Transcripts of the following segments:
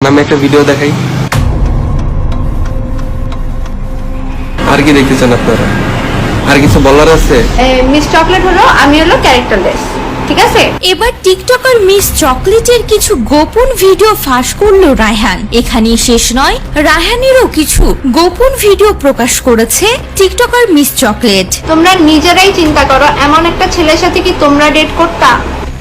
আমি একটা ভিডিও দেখাই। আর কি দেখতে চান আপনারা? আর কিছু বলার আছে? মিস চকলেট হলো আমি হলো ক্যারেক্টারলেস ঠিক আছে? এবার টিকটকার মিস চকলেটের কিছু গোপন ভিডিও ফাঁস করল রায়হান। এখানেই শেষ নয় রায়হানেরও কিছু গোপন ভিডিও প্রকাশ করেছে টিকটকার মিস চকলেট তোমরা নিজেরাই চিন্তা করো এমন একটা ছেলের সাথে কি তোমরা ডেট করতা?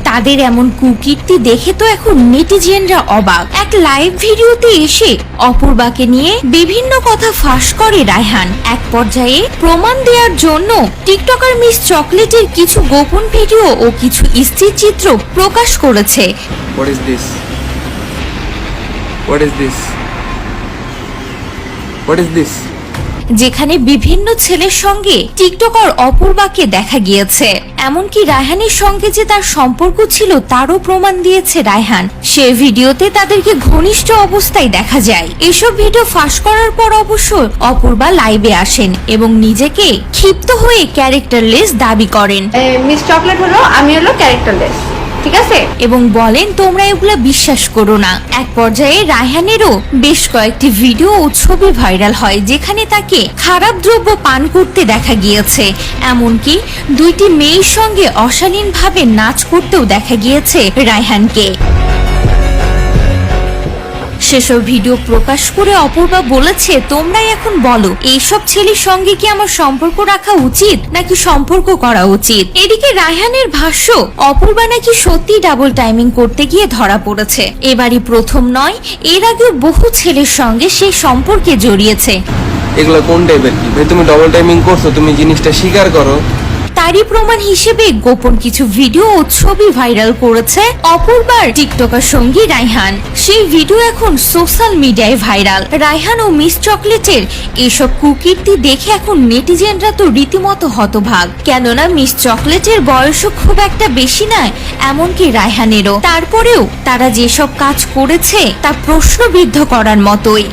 তাদের এমন কুকীর্তি দেখে তো এখন নেটিজেনরা অবাক। এক লাইভ ভিডিওতে এসে অপূর্বাকে নিয়ে বিভিন্ন কথা ফাঁস করে রায়হান। এক পর্যায়ে প্রমাণ দেওয়ার জন্য টিকটকার মিস চকলেটের কিছু গোপন ভিডিও ও কিছু স্থির চিত্র প্রকাশ করেছে। What is this what is this যেখানে বিভিন্ন ছেলের সঙ্গে টিকটকার অপূর্বাকে দেখা গিয়েছে। এমনকি রায়হানের সঙ্গে যে তার সম্পর্ক ছিল, তারও প্রমাণ দিয়েছে রায়হান। সে ভিডিওতে তাদেরকে ঘনিষ্ঠ অবস্থায় দেখা যায়। এসব ভিডিও ফাঁস করার পর অবশ্য অপূর্বা লাইভে আসেন এবং নিজেকে ক্ষিপ্ত হয়ে ক্যারেক্টারলেস দাবি করেন। মিস চকলেট হলো, আমি হলো ক্যারেক্টারলেস ঠিক আছে? এবং বলেন তোমরা এগুলো বিশ্বাস করো না। এক পর্যায়ে রায়হানেরও বেশ কয়েকটি ভিডিও ও ছবি ভাইরাল হয়, যেখানে তাকে খারাপ দ্রব্য পান করতে দেখা গিয়েছে। এমনকি দুইটি মেয়ের সঙ্গে অশালীনভাবে নাচ করতেও দেখা গিয়েছে রায়হানকে। সেসব ভিডিও প্রকাশ করে অপূর্বা বলেছে, তোমরাই এখন বলো, এইসব ছেলের সঙ্গে কি আমার সম্পর্ক রাখা উচিত নাকি সম্পর্ক করা উচিত? এদিকে রায়হানের ভাষ্য, অপূর্বা নাকি সত্যি ডাবল টাইমিং করতে গিয়ে ধরা পড়েছে। এবারই প্রথম নয়, এর আগেও বহু ছেলের সঙ্গে সে সম্পর্কে জড়িয়েছে। এগুলো কোন টাইপের কি? ভাই, তুমি ডবল টাইমিং করছ, তুমি জিনিসটা স্বীকার করো। তারই প্রমাণ হিসেবে গোপন কিছু ভিডিও ও ছবি ভাইরাল করেছে অপূর্বার টিকটকার সঙ্গী রায়হান সেই ভিডিও এখন সোশ্যাল মিডিয়ায় ভাইরাল রায়হান ও মিস চকলেটের এসব কুকীর্তি দেখে এখন নেটিজেনরা তো রীতিমতো হতভাগ। কেননা মিস চকলেটের বয়সও খুব একটা বেশি নয়, এমনকি রায়হানেরও তারপরেও তারা যেসব কাজ করেছে, তা প্রশ্নবিদ্ধ করার মতোই।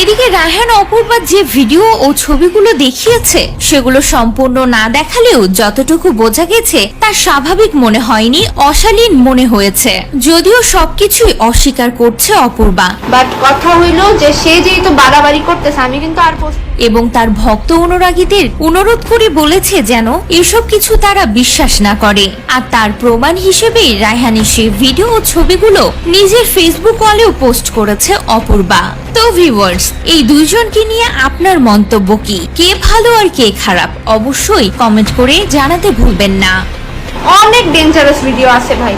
এদিকে রায়হান অপূর্বা যে ভিডিও ও ছবিগুলো দেখিয়েছে সেগুলো সম্পূর্ণ না দেখালেও যতটুকু বোঝা গেছে তা স্বাভাবিক মনে হয়নি অশালীন মনে হয়েছে। যদিও সবকিছুই অস্বীকার করছে অপূর্বা। বাট কথা হইল যে সে যেহেতু বাড়াবাড়ি করতেছে আমি কিন্তু আর এবং তার ভক্ত অনুরাগীদের অনুরোধ করে বলেছে যেন এসব কিছু তারা বিশ্বাস না করে। আর তার প্রমাণ হিসেবে রায়হানের সেই ভিডিও ও ছবিগুলো নিজের ফেসবুক ওয়ালেও পোস্ট করেছে অপূর্বা। তো ভিউয়ার্স এই দুইজনকে নিয়ে আপনার মন্তব্য কি? কে ভালো আর কে খারাপ? অবশ্যই কমেন্ট করে জানাতে ভুলবেন না। অনেক ডেঞ্জারাস ভিডিও আছে ভাই।